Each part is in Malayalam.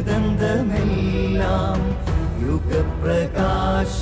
ഹൃദന്തമെല്ലാം യുഗപ്രകാശത്താ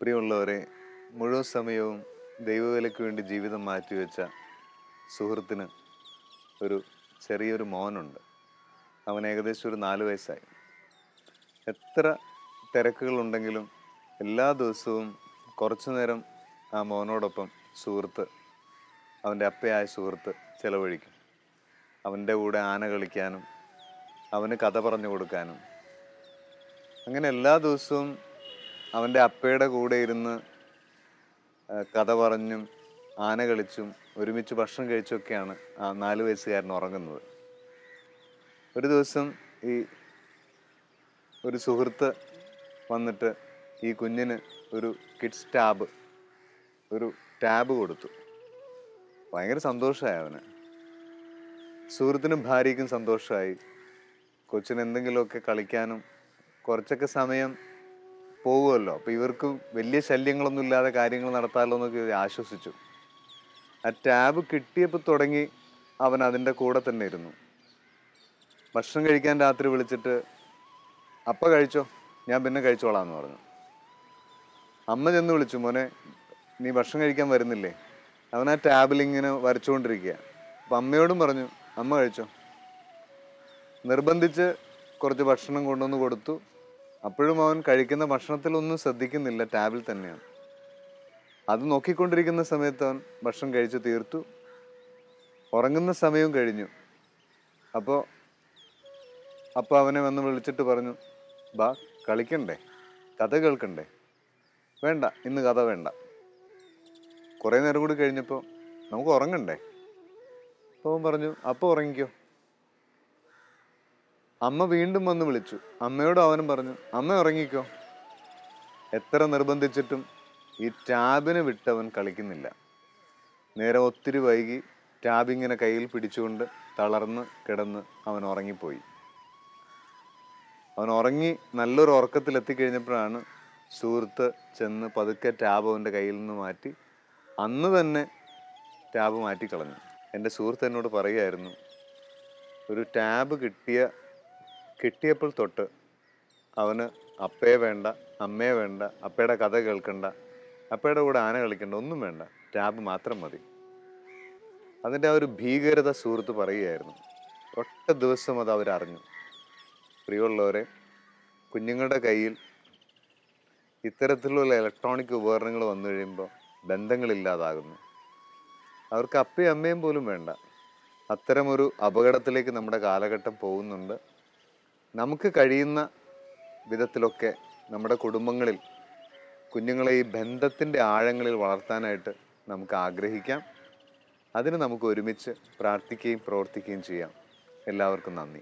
പ്രിയമുള്ളവരെ മുഴുവൻ സമയവും ദൈവവേലയ്ക്ക് വേണ്ടി ജീവിതം മാറ്റിവെച്ച സുഹൃത്തിന് ഒരു ചെറിയൊരു മോനുണ്ട്. അവൻ ഏകദേശം ഒരു നാല് വയസ്സായി. എത്ര തിരക്കുകളുണ്ടെങ്കിലും എല്ലാ ദിവസവും കുറച്ചു നേരം ആ മോനോടൊപ്പം സുഹൃത്ത് അവന്റെ അപ്പയായ സുഹൃത്ത് ചിലവഴിക്കും. അവന്റെ കൂടെ ആന കളിക്കാനും അവന് കഥ പറഞ്ഞു കൊടുക്കാനും. അങ്ങനെ എല്ലാ ദിവസവും അവന്റെ അപ്പയുടെ കൂടെ ഇരുന്ന് കഥ പറഞ്ഞും ആന കളിച്ചും ഒരുമിച്ച് ഭക്ഷണം കഴിച്ചൊക്കെയാണ് ആ നാല് വയസ്സുകാരൻ ഉറങ്ങുന്നത്. ഒരു ദിവസം ഈ ഒരു സുഹൃത്ത് വന്നിട്ട് ഈ കുഞ്ഞിന് ഒരു കിഡ്സ് ടാബ് ഒരു ടാബ് കൊടുത്തു. ഭയങ്കര സന്തോഷമായി അവന്. സുഹൃത്തിനും ഭാര്യയ്ക്കും സന്തോഷമായി. കൊച്ചിന് എന്തെങ്കിലുമൊക്കെ കളിക്കാനും കുറച്ചൊക്കെ സമയം പോകുമല്ലോ. അപ്പോൾ ഇവർക്ക് വലിയ ശല്യങ്ങളൊന്നും ഇല്ലാതെ കാര്യങ്ങൾ നടത്താമല്ലോ എന്നൊക്കെ ആശ്വസിച്ചു. ആ ടാബ് കിട്ടിയപ്പോൾ തുടങ്ങി അവൻ അതിന്റെ കൂടെ തന്നെ ഇരുന്നു. ഭക്ഷണം കഴിക്കാൻ രാത്രി വിളിച്ചിട്ട് അപ്പ കഴിച്ചോ? ഞാൻ പിന്നെ കഴിച്ചോളാം എന്ന് പറഞ്ഞു. അമ്മ ചെന്ന് വിളിച്ചു മോനെ നീ ഭക്ഷണം കഴിക്കാൻ വരുന്നില്ലേ? അവൻ ആ ടാബിൽ ഇങ്ങനെ വരച്ചുകൊണ്ടിരിക്കുക. അപ്പം അമ്മയോടും പറഞ്ഞു അമ്മ കഴിച്ചോ? നിർബന്ധിച്ച് കുറച്ച് ഭക്ഷണം കൊണ്ടുവന്ന് കൊടുത്തു. അപ്പോഴും അവൻ കഴിക്കുന്ന ഭക്ഷണത്തിലൊന്നും ശ്രദ്ധിക്കുന്നില്ല ടാബിൽ തന്നെയാണ്. അത് നോക്കിക്കൊണ്ടിരിക്കുന്ന സമയത്ത് അവൻ ഭക്ഷണം കഴിച്ചു തീർത്തു. ഉറങ്ങുന്ന സമയവും കഴിഞ്ഞു. അപ്പോൾ അപ്പോൾ അവനെ വന്ന് വിളിച്ചിട്ട് പറഞ്ഞു ബാ കളിക്കണ്ടേ? കഥ കേൾക്കണ്ടേ? വേണ്ട ഇന്ന് കഥ വേണ്ട. കുറേ നേരം കൂടി കഴിഞ്ഞപ്പോൾ നമുക്ക് ഉറങ്ങണ്ടേ? അപ്പോൾ പറഞ്ഞു അപ്പോൾ ഉറങ്ങിക്കോ. അമ്മ വീണ്ടും വന്ന് വിളിച്ചു. അമ്മയോട് അവനും പറഞ്ഞു അമ്മ ഉറങ്ങിക്കോ. എത്ര നിർബന്ധിച്ചിട്ടും ഈ ടാബിനെ വിട്ടവൻ കളിക്കുന്നില്ല. നേരെ ഒത്തിരി വൈകി ടാബിങ്ങനെ കയ്യിൽ പിടിച്ചുകൊണ്ട് തളർന്ന് കിടന്ന് അവൻ ഉറങ്ങിപ്പോയി. അവൻ ഉറങ്ങി നല്ലൊരു ഉറക്കത്തിൽ എത്തിക്കഴിഞ്ഞപ്പോഴാണ് സുഹൃത്ത് ചെന്ന് പതുക്കെ ടാബ് അവന്റെ കയ്യിൽ നിന്ന് മാറ്റി അന്ന് തന്നെ ടാബ് മാറ്റിക്കളഞ്ഞു. എന്റെ സുഹൃത്ത് എന്നോട് പറയുമായിരുന്നു ഒരു ടാബ് കിട്ടിയ കിട്ടിയപ്പോൾ തൊട്ട് അവന് അപ്പയെ വേണ്ട അമ്മയെ വേണ്ട അപ്പയുടെ കഥ കേൾക്കണ്ട അപ്പയുടെ കൂടെ ആന കളിക്കണ്ട ഒന്നും വേണ്ട. ടാബ് മാത്രം മതി. അതിന്റെ ആ ഒരു ഭീകരത സുഹൃത്ത് പറയുകയായിരുന്നു. ഒറ്റ ദിവസം അത് അവരറിഞ്ഞു. പ്രിയമുള്ളവരെ കുഞ്ഞുങ്ങളുടെ കയ്യിൽ ഇത്തരത്തിലുള്ള ഇലക്ട്രോണിക് ഉപകരണങ്ങൾ വന്നു കഴിയുമ്പോൾ ബന്ധങ്ങളില്ലാതാകുന്നു. അവർക്ക് അപ്പയും അമ്മയും പോലും വേണ്ട. അത്തരമൊരു അപകടത്തിലേക്ക് നമ്മുടെ കാലഘട്ടം പോകുന്നുണ്ട്. നമുക്ക് കഴിയുന്ന വിധത്തിലൊക്കെ നമ്മുടെ കുടുംബങ്ങളിൽ കുഞ്ഞുങ്ങളെ ഈ ബന്ധത്തിന്റെ ആഴങ്ങളിൽ വളർത്താനായിട്ട് നമുക്ക് ആഗ്രഹിക്കാം. അതിന് നമുക്ക് ഒരുമിച്ച് പ്രാർത്ഥിക്കുകയും പ്രവർത്തിക്കുകയും ചെയ്യാം. എല്ലാവർക്കും നന്ദി.